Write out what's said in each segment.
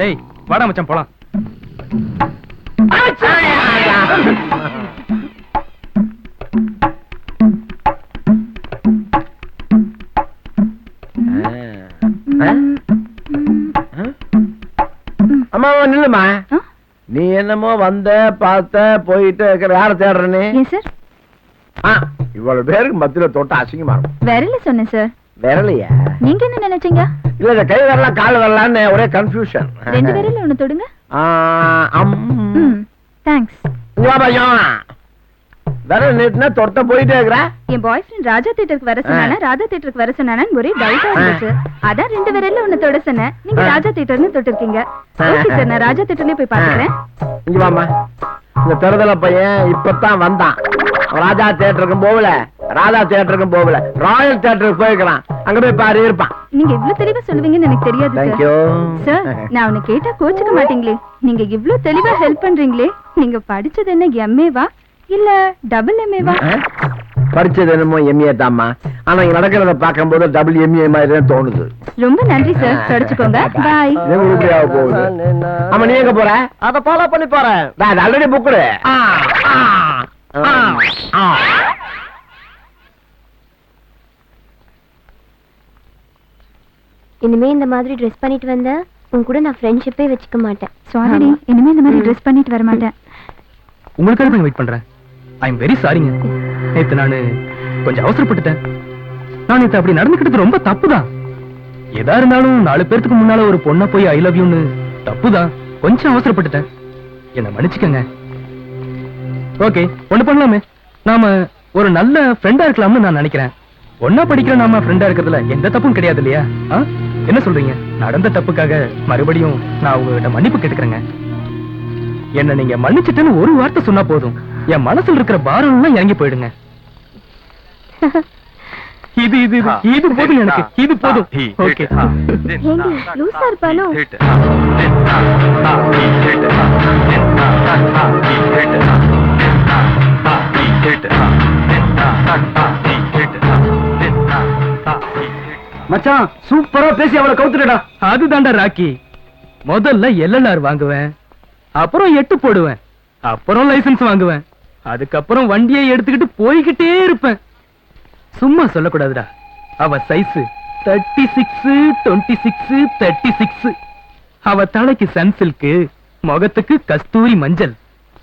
டேய் வாடா மச்சான் போலாம். அம்மா நில்லுமா? நீ என்னமோ வந்த பார்த்த போயிட்டு இருக்கிற யார தேடுற நீ ஏன் சார் இவ்வளவு பேருக்கு மத்தியில தொட்ட அசிங்கமா இருக்கும். விரல சொன்னேன் சார். விரலையா? நீங்க என்ன நினைச்சீங்க? இல்ல இந்த கை வரலாம் கால் வரலான்னு ஒரே கன்ஃபியூஷன் ரெண்டு விரல்ல ஒண்ணு தொடுங்க. தேங்க்ஸ் விரல் நீட்டினா தொட்ட போயிட்டே இருக்கிற? என் பாய் ஃப்ரெண்ட் ராஜா தியேட்டருக்கு வர சொன்னானா ராதா தியேட்டருக்கு வர சொன்னானான்னு ஒரே டவுட்டா இருந்துச்சு. அதான் ரெண்டு விரல்ல ஒண்ணு தொட சொன்னேன். நீங்க ராஜா தியேட்டர்னு தொட்டிருக்கீங்க. ஓகே சார் நான் ராஜா தியேட்டர்லயே போய் பாத்துக்கிறேன் இங்க வாமா இந்த தருதல பையன் இப்பதான் வந்தான். ராஜா தியேட்டருக்கும் போகல. ராதா தியேட்டருக்கும் போகல. ராயல் தியேட்டருக்கு போயிருக்கிறான் அங்க போய் பாரு இருப்பான். நீங்க இவ்ளோ தெளிவா சொல்லுவீங்கன்னு எனக்கு தெரியாது சார் நான் உன்னை கேட்டா கோச்சுக்க மாட்டீங்களே. நீங்க இவ்ளோ தெளிவா ஹெல்ப் பண்றீங்களே. நீங்க படிச்சது என்ன எம்ஏவா இல்ல டபுள் எம்ஏவா படிச்சது என்னமோ எம்ஏ தாம்மா. ஆனா இங்க நடக்கிறத பார்க்கும்போது டபுள் எம்ஏ மாதிரி தான் தோணுது. ரொம்ப நன்றி சார் தொடச்சுக்கோங்க பாய் உருப்படியாக போகுது. ஆமா நீ எங்க போற? அத ஃபாலோ பண்ணி போறேன். ஆல்ரெடி புக்குடு இனிமே இந்த மாதிரி ட்ரெஸ் பண்ணிட்டு வந்தா உன் கூட நான் ஃப்ரெண்ட்ஷிப்பே வச்சுக்க மாட்டேன். சாரிடி இனிமே இந்த மாதிரி ட்ரெஸ் பண்ணிட்டு வர மாட்டேன். உங்களுக்காக நான் வெயிட் பண்றேன். ஐ எம் வெரி சாரிங்க நேத்து நானு கொஞ்சம் அவசரப்பட்டுட்டேன். நான் நேத்து அப்படி நடந்துக்கிட்டது ரொம்ப தப்புதான். எதா இருந்தாலும் நாலு பேர்த்துக்கு முன்னால ஒரு பொண்ணை போய் ஐ லவ் யூன்னு தப்புதான். கொஞ்சம் அவசரப்பட்டுட்டேன். என்ன மன்னிச்சுக்கங்க. ஓகே ஒண்ணு பண்ணலாமே. நாம ஒரு நல்ல ஃப்ரெண்டா இருக்கலாம்னு நான் நினைக்கிறேன். ஒன்னா படிக்கிற நாம ஃப்ரெண்டா இருக்கிறதுல எந்த தப்பும் கிடையாது இல்லையா? ஆ? என்ன சொல்றீங்க நடந்த தப்புக்காக மறுபடியும் நான் உங்ககிட்ட மன்னிப்பு கேட்டுக்கிறேங்க என்ன நீங்க மன்னிச்சிட்டுன்னு ஒரு வார்த்தை சொன்னா போதும் என் மனசுல இருக்கிற பாரம் எல்லாம் இறங்கி போயிடுங்க இது இது இது, இது போதும் எனக்கு இது போதும் ஓகே ஏண்டி லூசா இருப்பானோ மச்சான் சூப்பரா பேசி அவளை கவுத்துடா அதுதான்டா ராக்கி. முதல்ல எல்எல்ஆர் வாங்குவேன் அப்புறம் எட்டு போடுவேன் அப்புறம் லைசென்ஸ் வாங்குவேன் அதுக்கப்புறம் வண்டியை எடுத்துக்கிட்டு போய்கிட்டே இருப்பேன். சும்மா சொல்லக்கூடாதுடா. அவ size thirty six twenty six thirty six அவ தலைக்கு சன்சில்க்கு முகத்துக்கு கஸ்தூரி மஞ்சள்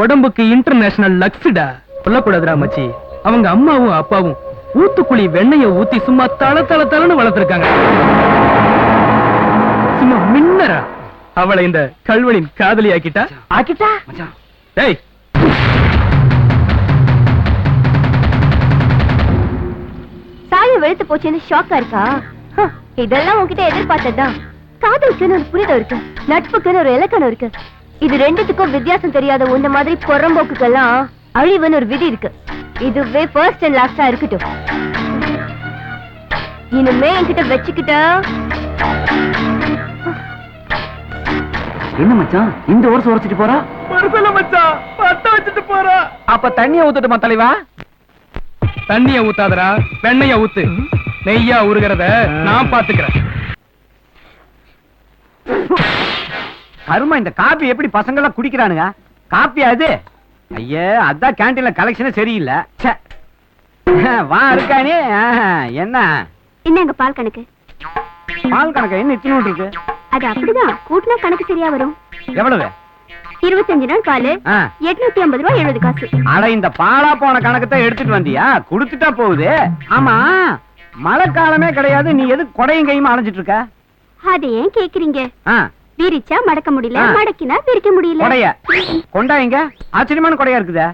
உடம்புக்கு இன்டர்நேஷனல் லக்ஸ்டா சொல்லக்கூடாதுடா மச்சி. அவங்க அம்மாவும் அப்பாவும் ஊத்துக்குழி வெண்ணெய ஊத்தி சும்மா தள தள தளன்னு வளர்த்திருக்காங்க. சும்மா மின்னரா. அவளை இந்த கல்வனின் காதலி ஆக்கிட்டா? ஆக்கிட்டா? டேய். சாய வெளுத்து போச்சுன்னு ஷாக்கா இருக்கா? ஹ, இதெல்லாம் உன்கிட்ட எதிர்பார்த்ததுதான். காதலுக்குன்னு ஒரு புரிதம் இருக்கு. நட்புக்குன்னு ஒரு இலக்கணம் இருக்கு. இது ரெண்டுத்துக்கும் வித்தியாசம் தெரியாத உன்ன மாதிரி புறம்போக்குக்கெல்லாம் அழிவுன்னு ஒரு விதி இருக்கு. இதுவே ஃபர்ஸ்ட் அண்ட் லாஸ்டா இருக்கட்டும். இனிமே என்கிட்ட வச்சுக்கிட்ட? என்ன மச்சான்? இந்த வருஷம் உரைச்சிட்டு போறா? மறுசல மச்சான். பத்த வச்சுட்டு போறா. அப்ப தண்ணிய ஊத்துட்டுமா தலைவா? தண்ணிய ஊத்தாதடா. வெண்ணைய ஊத்து. நெய்யா உருகிறத நான் பாத்துக்கிறேன். கருமா இந்த காபி எப்படி பசங்க எல்லாம் குடிக்கிறானுங்க? காப்பி அது ஐயே அதான் கேண்டீன்ல கலெக்ஷனே சரியில்லை. வா இருக்கானே என்ன? என்னங்க பால் கணக்கு? பால் கணக்கு? என்ன இத்தனை இருக்கு? அது அப்படிதான். கூட்டினா கணக்கு சரியா வரும். எவ்வளவு? இருபத்தஞ்சு நாள் பால். எட்நூத்தி ஐம்பது ரூபாய் எழுபது காசு. அட இந்த பாலா போன கணக்கு தான் எடுத்துட்டு வந்தியா? குடுத்துட்டா போகுது. ஆமா. மழை காலமே கிடையாது. நீ எது கொடையும் கையுமா அலைஞ்சிட்டு இருக்க? அதை ஏன் கேக்குறீங்க? விரிச்சா மடக்க முடியல. மடக்கினா பிரிக்க முடியல. கொடைய? கொண்டா எங்க? ஆச்சரியமான கொடையா இருக்குதே.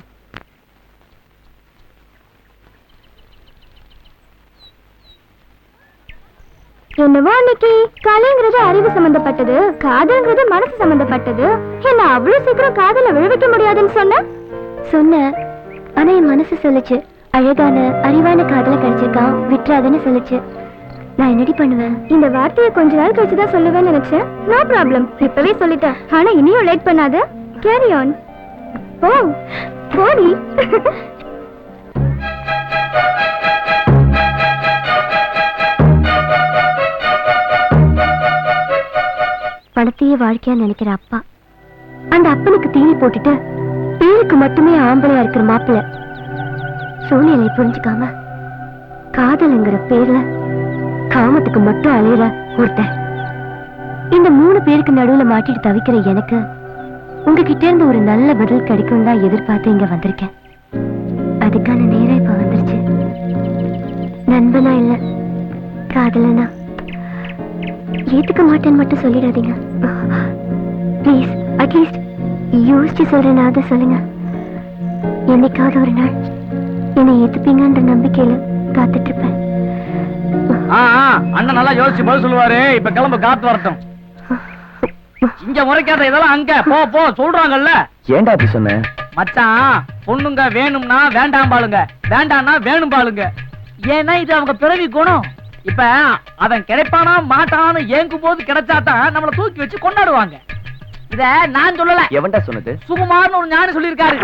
என்னவோ அன்னைக்கு கலைங்கிறது அறிவு சம்பந்தப்பட்டது காதல்ங்கிறது மனசு சம்பந்தப்பட்டது. என்ன அவ்வளவு சீக்கிரம் காதல விழுவிக்க முடியாதுன்னு சொன்ன? சொன்ன. ஆனா என் மனசு சொல்லுச்சு. அழகான அறிவான காதல கிடைச்சிருக்கான். விட்டுறாதுன்னு சொல்லுச்சு. நான் என்னடி பண்ணுவேன்? இந்த வார்த்தையை கொஞ்ச நாள் கழிச்சு தான் சொல்லுவேன்னு நினைச்சேன். நோ ப்ராப்ளம் இப்பவே சொல்லிட்டேன். ஆனா இனியும் லேட் பண்ணாத. கேரி ஆன் ஓ போடி. பணத்தையே வாழ்க்கையா நினைக்கிற அப்பா. அந்த அப்பனுக்கு தீனி போட்டுட்டு பேருக்கு மட்டுமே ஆம்பளையா இருக்கிற மாப்பிள்ள. சூழ்நிலை புரிஞ்சுக்காம காதலுங்கிற பேர்ல காமத்துக்கு மட்டும் அலையிற ஒருத்தன். இந்த மூணு பேருக்கு நடுவுல மாட்டிட்டு தவிக்கிற எனக்கு உங்ககிட்ட இருந்து ஒரு நல்ல பதில் கிடைக்கும் தான் எதிர்பார்த்து இங்க வந்திருக்கேன். அதுக்கான நேரம் இப்ப வந்துருச்சு. நண்பனா இல்ல காதலனா? ஏத்துக்க மாட்டேன்னு மட்டும் சொல்லிடாதீங்க. ப்ளீஸ் அட்லீஸ்ட் யோசிச்சு சொல்றேனாவது சொல்லுங்க. என்னைக்காவது ஒரு நாள் என்னை ஏத்துப்பீங்கன்ற நம்பிக்கையில காத்துட்டு இருப்பேன். அண்ணன் நல்லா யோசிச்சு பதில் சொல்லுவாரு. இப்ப கிளம்பு காத்து வரட்டும். இங்க முறைக்காத இதெல்லாம் அங்க. போ போ சொல்றாங்கல்ல. ஏன்டா அப்படி சொன்ன? மச்சான் பொண்ணுங்க வேணும்னா வேண்டாம் பாளுங்க. வேண்டாம்னா வேணும் பாளுங்க. ஏன்னா இது அவங்க பிறவி குணம். இப்ப அவன் கிடைப்பானா மாட்டானான்னு ஏங்கும் போது கிடைச்சாதான் நம்மள தூக்கி வச்சு கொண்டாடுவாங்க. இத நான் சொல்லல. எவன்டா சொன்னது? சுகுமார்னு ஒரு ஞானி சொல்லியிருக்காரு.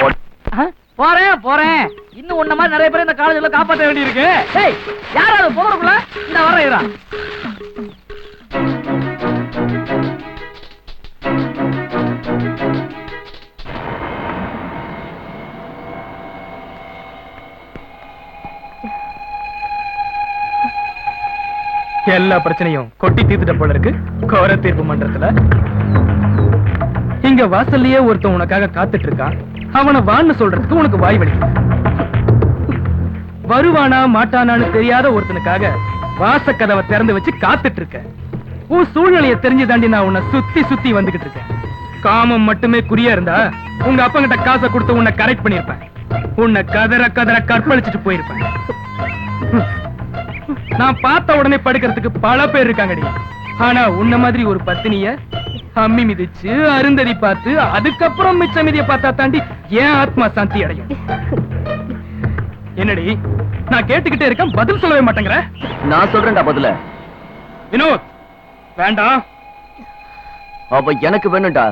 போறேன் போறேன். இன்னும் உன்ன மாதிரி நிறைய பேர் இந்த காலேஜ்ல காப்பாற்ற வேண்டியிருக்கு. டேய் யாராவது போறதுக்குள்ள இந்த வர்றேன் எல்லா பிரச்சனையும் கொட்டி தீர்த்துட்ட போல இருக்கு. கோர தீர்ப்பு மன்றத்துல. இங்க வாசல்லயே ஒருத்தன் உனக்காக காத்துட்டு இருக்கான். அவனை வான்னு சொல்றதுக்கு உனக்கு வாய் வழி வருவானா மாட்டானான்னு தெரியாத ஒருத்தனுக்காக வாசக்கதவை திறந்து வச்சு காத்துட்டு இருக்க உன் சூழ்நிலையை தெரிஞ்சு தாண்டி நான் உன்னை சுத்தி சுத்தி வந்துகிட்டு இருக்கேன். காமம் மட்டுமே குறியா இருந்தா உங்க அப்பங்கிட்ட காசை கொடுத்து உன்னை கரெக்ட் பண்ணிருப்பேன் உன்னை கதற கதற கற்பழிச்சிட்டு போயிருப்பேன். நான் பார்த்த உடனே படுக்கிறதுக்கு பல பேர் இருக்காங்கடி. ஆனா உன்ன மாதிரி ஒரு பத்தினிய அம்மி மிதிச்சு அருந்ததி பார்த்து அதுக்கப்புறம் மிச்ச மிதிய பார்த்தா தாண்டி ஏன் ஆத்மா சாந்தி அடையும்? என்னடி நான் கேட்டுக்கிட்டே இருக்கேன் பதில் சொல்லவே மாட்டேங்கிற? நான் சொல்றேன்டா பதில. வினோத் வேண்டாம் அப்ப எனக்கு வேணும்டா.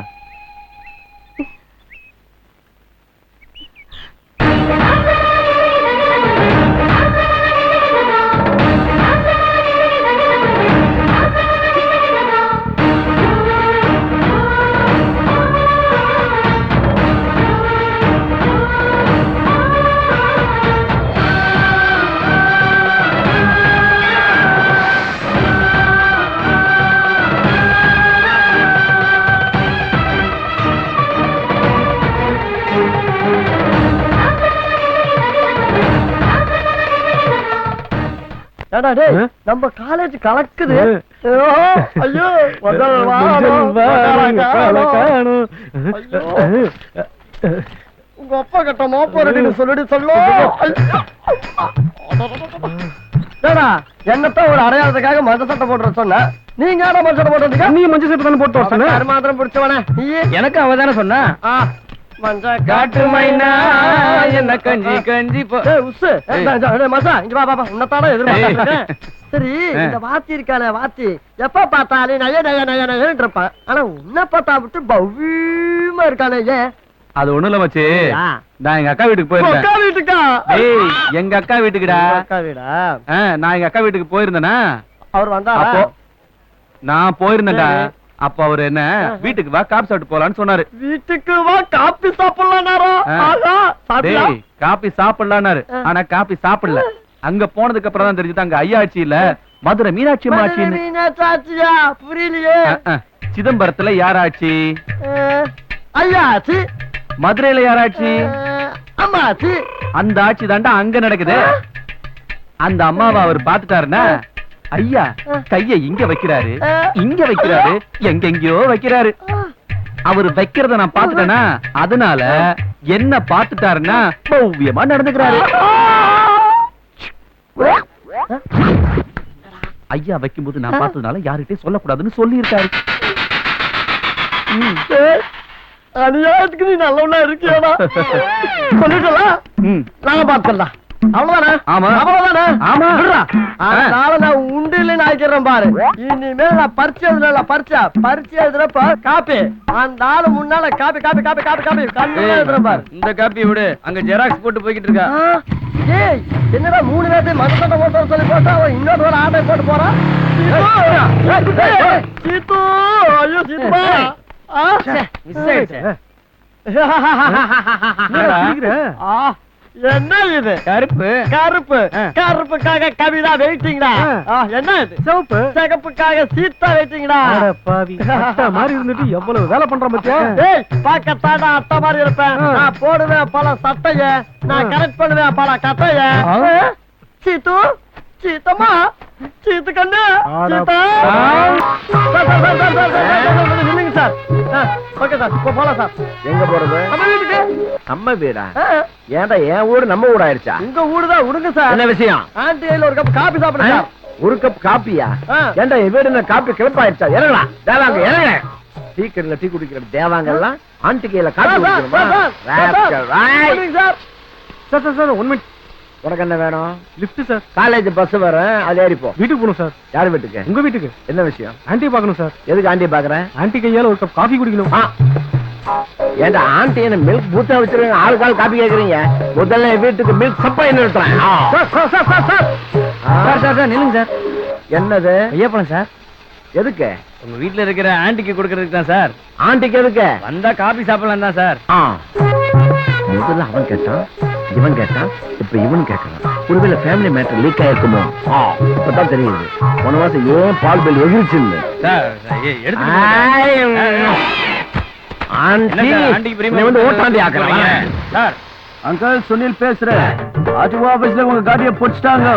டேய் நம்ம காலேஜ் கலக்குது. ஐயோ. உங்க அப்பா கிட்ட மோப்ப ரெடின்னு சொல்லிட்டு சொல்லு. ஏடா என்னத்தான் ஒரு அடையாளத்துக்காக மஞ்சள் சட்டை போட்டு சொன்ன? நீங்க மஞ்சள் சட்டை போட்டு நீ மஞ்சள் சட்டை தானே போட்டு சொன்ன? மாத்திரம் பிடிச்சவனே. எனக்கு அவ தானே சொன்னா? ஆ, மஞ்சள் காட்டு மைனா என்ன கஞ்சி கஞ்சி மச்சா, இங்க வா, வா. உன்னைத்தானே எதிர்பார்த்தேன். சரி. இந்த வாத்தி இருக்கானே வாத்தி. எப்ப பார்த்தாலே நய நய நய நயன்னு இருப்பான் ஆனா உன்னை பார்த்தா விட்டு பவ்யமா இருக்கானே ஏன் அது ஒண்ணும் இல்ல மச்சி. நான் எங்க அக்கா வீட்டுக்கு போயிருந்தேன். அக்கா வீட்டுக்கா? ஏய் எங்க அக்கா வீட்டுக்குடா. அக்கா வீடா? நான் எங்க அக்கா வீட்டுக்கு போயிருந்தேனா? அவர் அப்போ நான் போயிருந்தேன்டா. அப்ப அவர் என்ன? வீட்டுக்கு வா காபி சாப்பிட்டு போலான்னு சொன்னாரு. வீட்டுக்கு வா காப்பி சாப்பிடலாம். காபி சாப்பிடலான்னாரு ஆ. ஆனா காபி சாப்பிடல. அங்க போனதுக்கு அப்புறம் தான் தெரிஞ்சது அங்க ஐயாச்சி இல்ல. மதுரை மீனாட்சி மீனாட்சியா புரியலையே. சிதம்பரத்துல யாராச்சி? ஐயாச்சி. மதுரையில யாராச்சி? அம்மாச்சி. அந்த ஆட்சி தாண்டா அங்க நடக்குது. அந்த அம்மாவை அவர் பாத்துட்டாருன்னா ஐயா கைய இங்க வைக்கிறாரு. இங்க வைக்கிறாரு எங்கெங்கயோ வைக்கிறாரு. அவர் வைக்கிறத நான் பாத்துட்டேனா அதனால என்ன பாத்துட்டாருன்னா பௌவியமா நடந்துக்கிறாரு. ஐயா வைக்கும்போது நான் பார்த்ததுனால யார்கிட்டயும் சொல்லக்கூடாதுன்னு சொல்லி இருக்காரு ஏய், அநியாயத்துக்கு நீ நல்லவனா இருக்கியாடா? சொல்லிட்டலாம் நாங்க பாத்துக்கலாம் அவ்வளவுதானே? ஆமா. அவ்வளவுதானே? ஆமா. விடுறா. அதனால நான் உண்டு இல்லைன்னு ஆக்கிறேன் பாரு. இனிமேல் நான் பரிச்சை எழுதுல பரிச்சை பரிச்சை எழுதுறப்ப காப்பி. அந்த ஆளு முன்னால copy copy copy copy copy. கண்ணு எழுதுறேன் பாரு. இந்த காப்பி விடு. அங்க ஜெராக்ஸ் போட்டு போய்கிட்டு இருக்கா. ஏய் என்னடா மூணு பேர்த்தையும் மனசட்ட ஓட்ட சொல்லி போட்டா? அவன் இன்னொரு ஒரு ஆட்டை போட்டு போறான் சீத்து! ஐயோ சீத்துமா? ஆ, என்ன இது? கருப்பு. கருப்பு. கருப்புக்காக கவிதா வெயிட்டிங்டா என்ன இது? சிவப்பு. சிகப்புக்காக சீத்தா வெயிட்டிங்டா பாவி. மாதிரி இருந்துட்டு எவ்வளவு வேலை பண்ற மச்சா ஏய் பாக்கத்தாடா அத்த மாதிரி இருப்பேன். நான் போடுவேன் பல சட்டைய. நான் கரெக்ட் பண்ணுவேன் பல கட்டைய. சீத்து சீத்தம்மா சீத்து. கண்ணு சீதா நில்லுங்க சார். ஓகே சார் போலாம் சார். எங்க போறது? நம்ம வீட்டுக்கு. நம்ம வீடா? ஏன்டா என் ஊரு நம்ம ஊர் ஆயிருச்சா உங்க ஊரு தான் விடுங்க சார். என்ன விஷயம்? ஆண்டி கையில ஒரு கப் காபி சாப்பிடுங்க ஒரு கப் காப்பியா. ஏன்டா என் வீடு என்ன காப்பி கிளப்பாயிருச்சா? இறங்கலாம் தேவாங்க இறங்க. டீ கடையில டீ குடிக்கிற தேவாங்க எல்லாம் ஆண்டி கையில coffee sir, sir, sir, sir, one உனக்கு என்ன வேணும்? Lift sir. காலேஜ் பஸ் வரும். அது ஏறி போ. வீட்டுக்கு போகணும் சார். யார் வீட்டுக்கு? உங்க வீட்டுக்கு. என்ன விஷயம்? ஆன்ட்டி பார்க்கணும் சார். எதுக்கு ஆண்டி பாக்குறேன் ஆன்ட்டி கையால ஒரு கப் காஃபி குடிக்கணும். ஆ. ஏன்டா ஆண்டி என்ன மில்க் பூத்தா வச்சிருக்கீங்க? ஆள் காப்பி கேக்குறீங்க. முதல்ல வீட்டுக்கு மில்க் சப்பை நிறுத்துறேன் ஆ. ஆ. சார் சார் சார் நில்லுங்க சார். என்னது? ஐயப்பழம் சார். எதுக்கு? உங்க வீட்ல இருக்கிற ஆன்ட்டிக்கு கொடுக்கறதுக்கு தான் சார். ஆண்டிக்கு எதுக்கு? வந்தா காபி சாப்பிடலாம் தான் சார். முதல்ல அவன் கேட்டான் இவன் கேட்டான் இப்ப இவன் கேட்கறான் ஒருவேளை ஃபேமிலி மேட்டர் லீக் ஆயிருக்குமோ? இப்பதான் தெரியுது. போன மாசம் ஏன் பால் பில் எகிரிச்சுன்னு? சார் அங்கிள் சுனில் பேசுறேன் ஆர்டிஓ ஆபீஸ்ல உங்க காடியை பிடிச்சிட்டாங்க.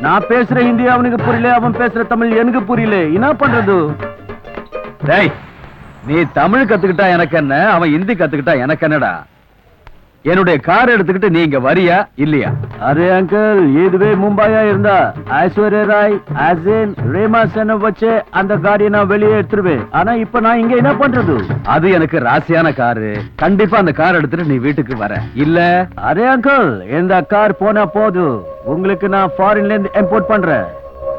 நான் பேசுற ஹிந்தி அவனுக்கு புரியல அவன் பேசுற தமிழ் எனக்கு புரியல. என்ன பண்றது? டேய் நீ தமிழ் கத்துக்கிட்டா எனக்கு என்ன? அவன் ஹிந்தி கத்துக்கிட்டா எனக்கு என்னடா? என்னுடைய கார் எடுத்துக்கிட்டு நீ இங்க வரியா இல்லையா? அரே அங்கிள் இதுவே மும்பாயா இருந்தா ஐஸ்வர்யா ராய் அசின் ரேமா சென்னை வச்சு அந்த காடியை நான் வெளியே எடுத்துருவேன். ஆனா இப்ப நான் இங்க என்ன பண்றது? அது எனக்கு ராசியான காரு. கண்டிப்பா அந்த கார் எடுத்துட்டு நீ வீட்டுக்கு வர. இல்ல? அரே அங்கிள் இந்த கார் போனா போதும் உங்களுக்கு நான் ஃபாரின்ல இருந்து இம்போர்ட் பண்றேன்.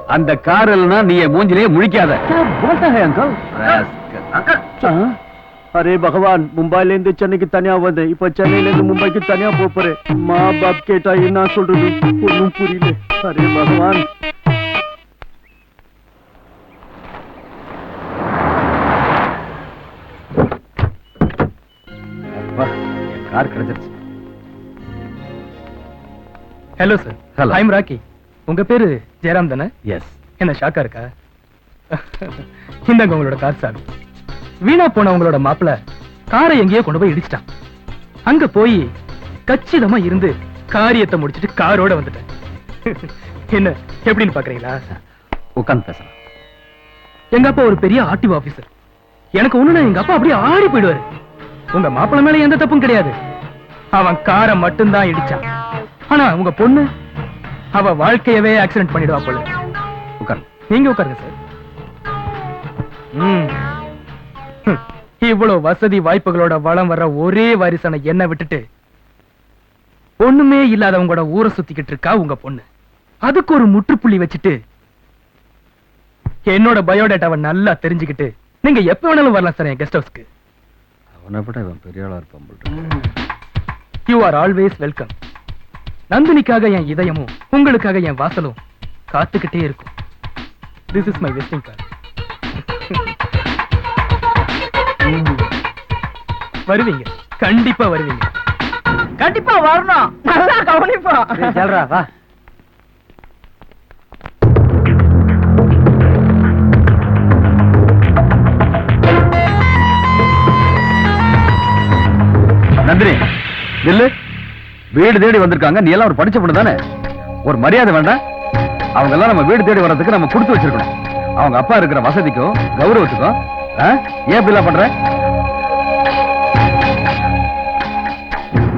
அந்த கார் இல்லைன்னா நீ மூஞ்சிலேயே முழிக்காத. क्या அரே பகவான் மும்பைல இருந்து சென்னைக்கு தனியா வந்தேன். இப்ப சென்னையில இருந்து மும்பைக்கு தனியா போறேன் மா பாப் கேட்டா என்ன சொல்றது? ஒன்னும் புரியல. அரே பகவான். கார் கிடைச்சிருச்சு. Hello sir hello I'm Rocky உங்க பேரு ஜெயராம் தானே? எஸ் என்ன ஷாக்கா இருக்கா? இந்தாங்க உங்களோட கார் சார் வீணா போன உங்களோட மாப்பிள காரை எங்கேயோ கொண்டு போய் இடிச்சிட்டான். அங்க போய் கச்சிதமா இருந்து காரியத்தை முடிச்சிட்டு காரோட வந்துட்டேன். என்ன எப்படின்னு பாக்குறீங்களா? உட்காந்து பேசலாம். எங்க அப்பா ஒரு பெரிய ஆர்டிஓ ஆபீசர். எனக்கு ஒண்ணுனா எங்க அப்பா அப்படியே ஆடி போயிடுவாரு. உங்க மாப்பிள மேல எந்த தப்பும் கிடையாது. அவன் காரை மட்டும்தான் இடிச்சான். ஆனா உங்க பொண்ணு அவ வாழ்க்கையவே ஆக்சிடென்ட் பண்ணிடுவா போல. உட்காரு நீங்க உட்காருங்க சார் ம். இவ்வளவு வசதி வாய்ப்புகளோட வளம் வர்ற ஒரே வாரிசான என்ன விட்டுட்டு ஒண்ணுமே இல்லாதவங்களோட ஊரை சுத்திக்கிட்டு இருக்கா உங்க பொண்ணு? அதுக்கு ஒரு முற்றுப்புள்ளி வச்சுட்டு என்னோட பயோடேட்டாவை நல்லா தெரிஞ்சுக்கிட்டு நீங்க எப்ப வேணாலும் வரலாம் சார் என் கெஸ்ட் ஹவுஸ்க்கு அவனை விட இவன் பெரிய ஆளா இருப்பான். யூ ஆர் ஆல்வேஸ் வெல்கம் நந்தினிக்காக என் இதயமும் உங்களுக்காக என் வாசலும் காத்துக்கிட்டே இருக்கும். திஸ் இஸ் மை வெஸ்டிங் கார்டு வருவீங்க. கண்டிப்பா வருவீங்க. கண்டிப்பா வரணும். நல்லா கவனிப்போம் ஏய், சொல்றா வா. நந்தினி நில்லு. வீடு தேடி வந்திருக்காங்க. நீ எல்லாம் ஒரு படிச்ச பொண்ணு தானே? ஒரு மரியாதை வேண்டாம். அவங்க எல்லாம் நம்ம வீடு தேடி வர்றதுக்கு நம்ம கொடுத்து வச்சிருக்கணும். அவங்க அப்பா இருக்கிற வசதிக்கும் கௌரவத்துக்கும்? ஏன் இப்படி பண்ற?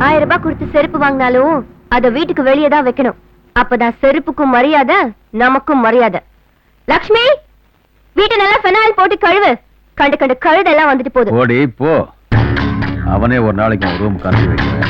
ஆயிரம் ரூபாய் கொடுத்து செருப்பு வாங்கினாலும் அத வீட்டுக்கு வெளியே தான் வைக்கணும். அப்பதான் செருப்புக்கும் மரியாதை நமக்கும் மரியாதை. லக்ஷ்மி வீட்டை நல்லா ஃபெனாயில் போட்டு கழுவு. கண்டு கண்டு கழுதெல்லாம் வந்துட்டு போகுது ஓடி போ. அவனே ஒரு நாளைக்கு ரூம் அனுப்பி வைக்கிறேன்.